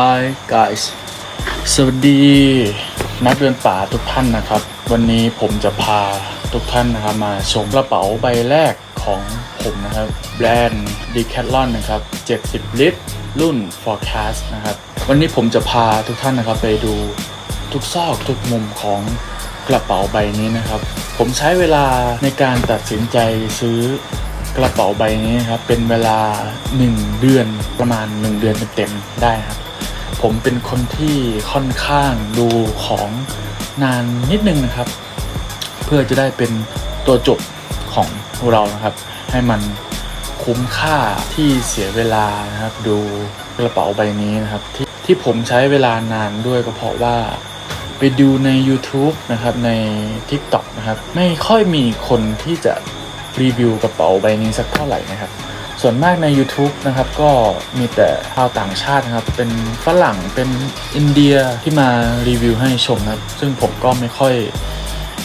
Hi guys สวัสดี นักเดินป่าทุกท่านนะครับ วันนี้ผมจะพาทุกท่านนะครับมาชมกระเป๋าใบแรกของผมนะครับ แบรนด์ Decathlon นะครับ 70 ลิตร รุ่น Forecast นะครับ วันนี้ผมจะพาทุกท่านนะครับไปดูทุกซอกทุกมุมของกระเป๋าใบนี้นะครับ ผมใช้เวลาในการตัดสินใจซื้อกระเป๋าใบนี้ครับเป็นเวลา 1 เดือนประมาณ 1 เดือนเต็มๆได้ครับ ผมเป็นคนที่ค่อนข้างดูของนานนิดนึงนะครับ เพื่อจะได้เป็นตัวจบของเรานะครับ ให้มันคุ้มค่าที่เสียเวลานะครับ ดูกระเป๋าใบนี้นะครับ ที่ที่ผมใช้เวลานานด้วยก็เพราะว่าไปดูใน YouTube นะครับใน TikTok นะครับ ไม่ค่อยมีคนที่จะรีวิวกระเป๋าใบนี้สักเท่าไหร่นะครับ ส่วนมากใน YouTube นะครับก็มีแต่ชาวต่างชาตินะครับ เป็นฝรั่งเป็นอินเดียที่มารีวิวให้ชมนะครับ ซึ่งผมก็ไม่ค่อย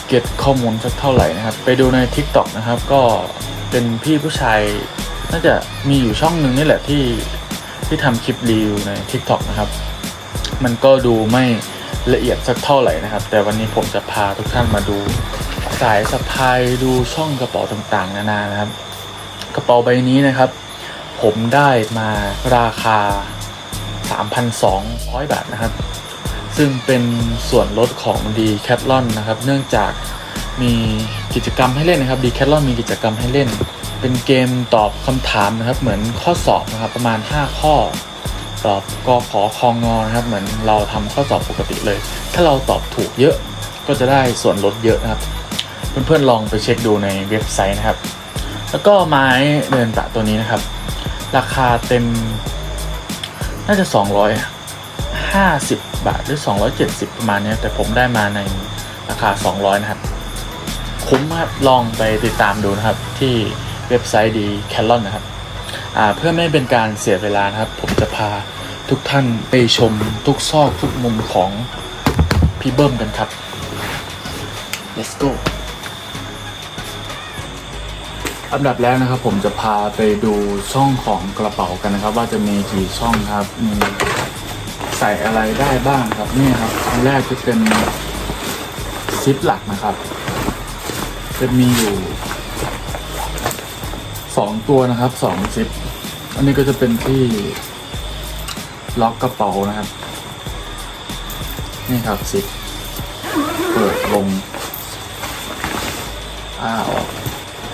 เก็ตข้อมูลสักเท่าไหร่นะครับ ไปดูใน TikTok นะครับ ก็เป็นพี่ผู้ชายน่าจะมีอยู่ช่องหนึ่งนี่แหละที่ที่ทำคลิปรีวิวใน TikTok นะครับ มันก็ดูไม่ละเอียดสักเท่าไหร่นะครับ แต่วันนี้ผมจะพาทุกท่านมาดูสายสะพายดูช่องกระเป๋าต่างๆ นานานะครับ กระเป๋าใบนี้นะครับ ผมได้มาราคา 3,200 บาทนะครับ ซึ่งเป็นส่วนลดของ d c a t h l o n นะครับ เนื่องจากมีกิจกรรมให้เล่นนะครับ d c a t h l o n มีกิจกรรมให้เล่น เป็นเกมตอบคำถามนะครับ เหมือนข้อสอบนะครับประมาณ 5 ข้อตอบกขอคองงอนะครับ เหมือนเราทำข้อสอบปกติเลย ถ้าเราตอบถูกเยอะก็จะได้ส่วนลดเยอะนะครับ เพื่อนๆลองไปเช็คดูในเว็บไซต์นะครับ แล้วก็ไม้เดินตะตัวนี้นะครับ ราคาเต็ม น่าจะ 250 บาทหรือ 270 ประมาณนี้แต่ผมได้มาในราคา 200 นะครับ คุ้มครับลองไปติดตามดูนะครับ ที่เว็บไซต์ดีแคลอนนะครับเพื่อไม่เป็นการเสียเวลานะครับ ผมจะพาทุกท่านไปชมทุกซอกทุกมุมของพี่เบิ้มกันครับ let's go อันดับแรกนะครับผมจะพาไปดูช่องของกระเป๋ากันนะครับ ว่าจะมีกี่ช่องครับมีใส่อะไรได้บ้างครับนี่ครับอันแรกจะเป็นซิปหลักนะครับ จะมีอยู่สองตัวนะครับสองซิปอันนี้ก็จะเป็นที่ล็อกกระเป๋านะครับ นี่ครับซิปเปิดลงอ้าออก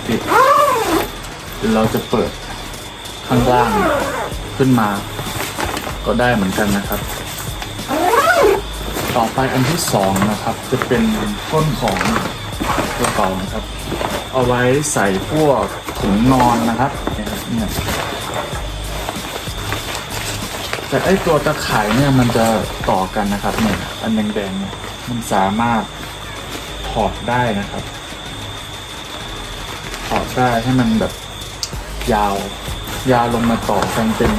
ปิด หรือ เราจะเปิดข้างล่างขึ้นมา ก็ได้เหมือนกันนะครับ ต่อไปอันที่สองนะครับ จะเป็นก้นของกระเป๋านะครับ เอาไว้ใส่พวกถุงนอนนะครับเนี่ยครับเนี่ยแต่ไอตัวตะข่ายเนี่ยมันจะต่อกันนะครับเนี่ยอันแดงๆเนี่ยมันสามารถถอดได้นะครับ ถอดได้ให้มันแบบ ยาว ยาวลงมาต่อกันเป็น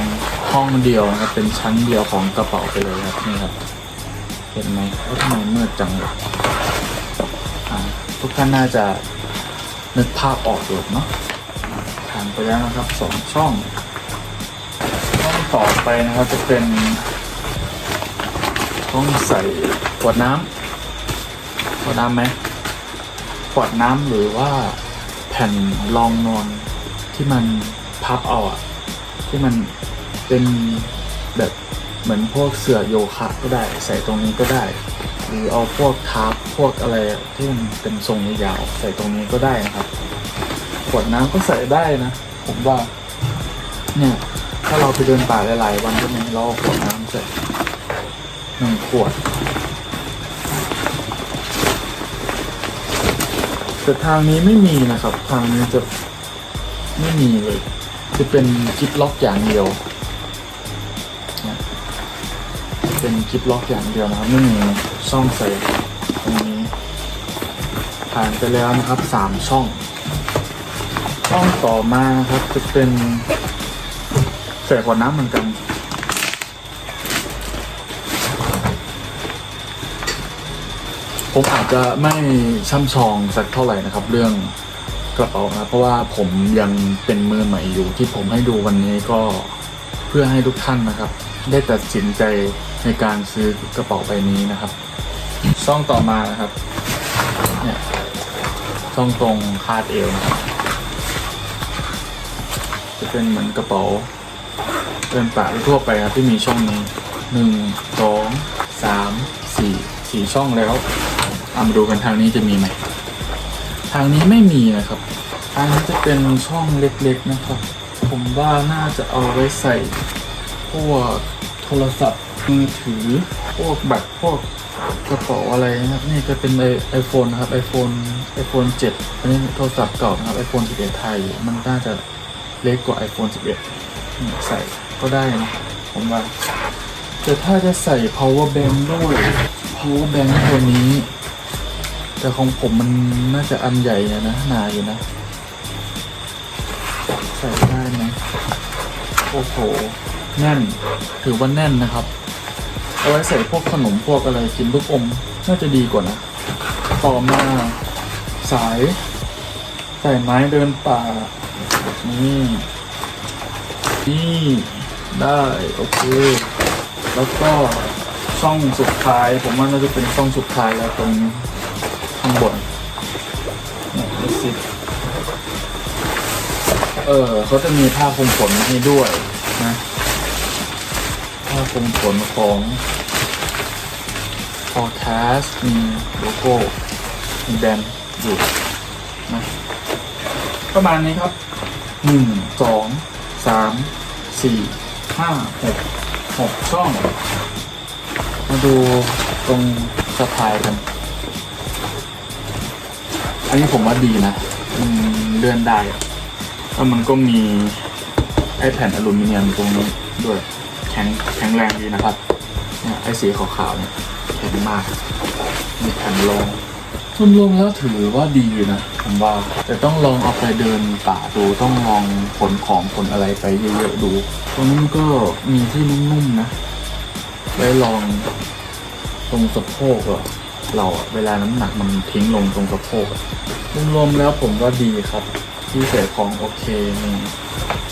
ห้องเดียวนะครับเป็นชั้นเดียวของกระเป๋าไปเลยครับนี่ครับเห็นไหมว่าทำไมมืดจังเลยอ่าทุกท่านน่าจะนึกภาพออกอยู่เนาะอ่าผ่านไปแล้วนะครับสองช่องช่องต่อไปนะครับจะเป็นต้องใส่ขวดน้ำขวดน้ำไหมขวดน้ำหรือว่าแผ่นรองนอน ที่มันพับเอาอะที่มันเป็นแบบเหมือนพวกเสื่อโยคะก็ได้ ใส่ตรงนี้ก็ได้ หรือเอาพวกทาร์ปพวกอะไรที่มันเป็นทรงยาวใส่ตรงนี้ก็ได้นะครับขวดน้ำก็ใส่ได้นะ ผมว่า เนี่ย ถ้าเราไปเดินป่าหลาย ๆ วันก็มีเราเอาขวดน้ำใส่หนึ่งขวดแต่ทางนี้ไม่มีนะครับ ทางนี้จะ ไม่มีเลยจะเป็นกิฟล็อกอย่างเดียวเนี่ยเป็นกิฟล็อกอย่างเดียวนะครับไม่มีช่องใส่ตรงนี้ผ่านไปแล้วนะครับสามช่อง ช่องต่อมาครับจะเป็นใส่ขวดน้ำเหมือนกันผมอาจจะไม่ช่ำชองสักเท่าไหร่นะครับ เรื่อง กระเป๋านะเพราะว่าผมยังเป็นมือใหม่อยู่ที่ผมให้ดูวันนี้ก็เพื่อให้ทุกท่านนะครับ ได้ตัดสินใจในการซื้อกระเป๋าใบนี้นะครับช่องต่อมานะครับเนี่ยช่องตรงคาดเอวนะครับจะเป็นเหมือนกระเป๋าเดินป่าทั่วไปครับที่มีช่องนี้หนึ่งสองสามสี่สี่ช่องแล้วเอามาดูกันทางนี้จะมีไหมางนี้ไม่มีนะครับ ทางนี้จะเป็นช่องเล็กๆนะครับ ผมว่าน่าจะเอาไว้ใส่พวกโทรศัพท์มือถือ พวกแบตพวกกระเป๋าอะไรนะครับ นี่จะเป็นไอโฟนนะครับ iPhone iPhone 7อันนี้โทรศัพท์เก่านะครับ iPhone 11ไทย มันน่าจะเล็กกว่า iPhone 11นี่ใส่ก็ได้นะผมว่าแต่ถ้าจะใส่ power bank ด้วย power bank ตัวนี้ แต่ของผมมันน่าจะอันใหญ่อะนะหนาอยู่นะ ใส่ได้ไหมโอ้โห แน่น ถือว่าแน่นนะครับ เอาไว้ใส่พวกขนมพวกอะไรกินลูกอม น่าจะดีกว่านะ ต่อมาสายใส่ไม้เดินป่า นี่นี่ได้โอเค แล้วก็ช่องสุดท้าย ผมว่าน่าจะเป็นช่องสุดท้ายแล้วตรงนี้ ข้างบนเนี่สิเออเขาจะมีผ้าคลุมขนให้ด้วยนะผ้าคลุมขนของ forecast มีโลโก้มีแบนด์อยู่นะประมาณนี้ครับหนึ่งสองสามสี่ห้าหกหกช่อง มาดูตรงสะพายกัน อันนี้ผมว่าดีนะมันเลื่อนได้แล้วมันก็มีไอแผ่นอลูมิเนียมตรงนี้ด้วยแข็งแข็งแรงดีนะครับเนี่ยไอสีขาวๆเนี่ยแข็งมาก มีแผ่นรองรวมๆแล้วถือว่าดีนะผมว่าแต่ต้องลองเอาไปเดินป่าดูต้องลองขนของขนอะไรไปเยอะๆดู ตรงนี้มันก็มีที่นุ่มๆนะไว้ลองตรงสะโพกอะ เราอะเวลาน้ำหนักมันทิ้งลงตรงสะโพกอะรวมๆแล้วผมว่าดีครับ ที่ใส่ของโอเคมี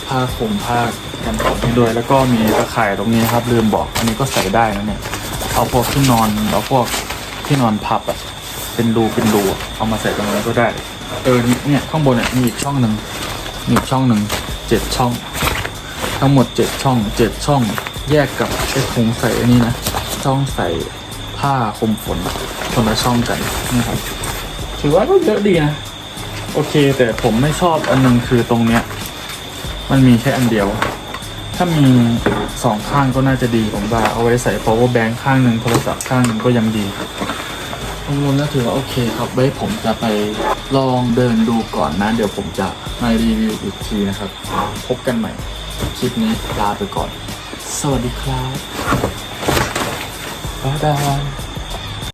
ผ้าคลุมผ้ากันฝนให้ด้วย แล้วก็มีตะข่ายตรงนี้ครับ ลืมบอก อันนี้ก็ใส่ได้นะเนี่ย เอาพวกที่นอนเอาพวกที่นอนพับอะเป็นรูเป็นรูอะเอามาใส่ตรงนี้นก็ได้ เออนี่เนี่ยข้างบนเนี่ยมีอีกช่องหนึ่งมีอีกช่องหนึ่งเจ็ดช่อง ทั้งหมดเจ็ดช่องเจ็ดช่อง แยกกับไอ้ถุงใส่อันนี้นะช่องใส่ ผ้าคลุมฝนคนละช่องกันนี่ครับ ถือว่าก็เยอะดีนะ โอเค แต่ผมไม่ชอบอันหนึงคือตรงเนี้ย มันมีแค่อันเดียว ถ้ามีสองข้างก็น่าจะดีผมว่าเอาไว้ใส่ power bank ข้างหนึ่งโทรศัพท์ข้างหนึ่งก็ยังดีรวมๆแล้วถือว่าโอเคครับ ไว้ผมจะไปลองเดินดูก่อนนะ เดี๋ยวผมจะมารีวิวอีกทีนะครับ พบกันใหม่ คลิปนี้ลาไปก่อน สวัสดีครับ บ๊ายบาย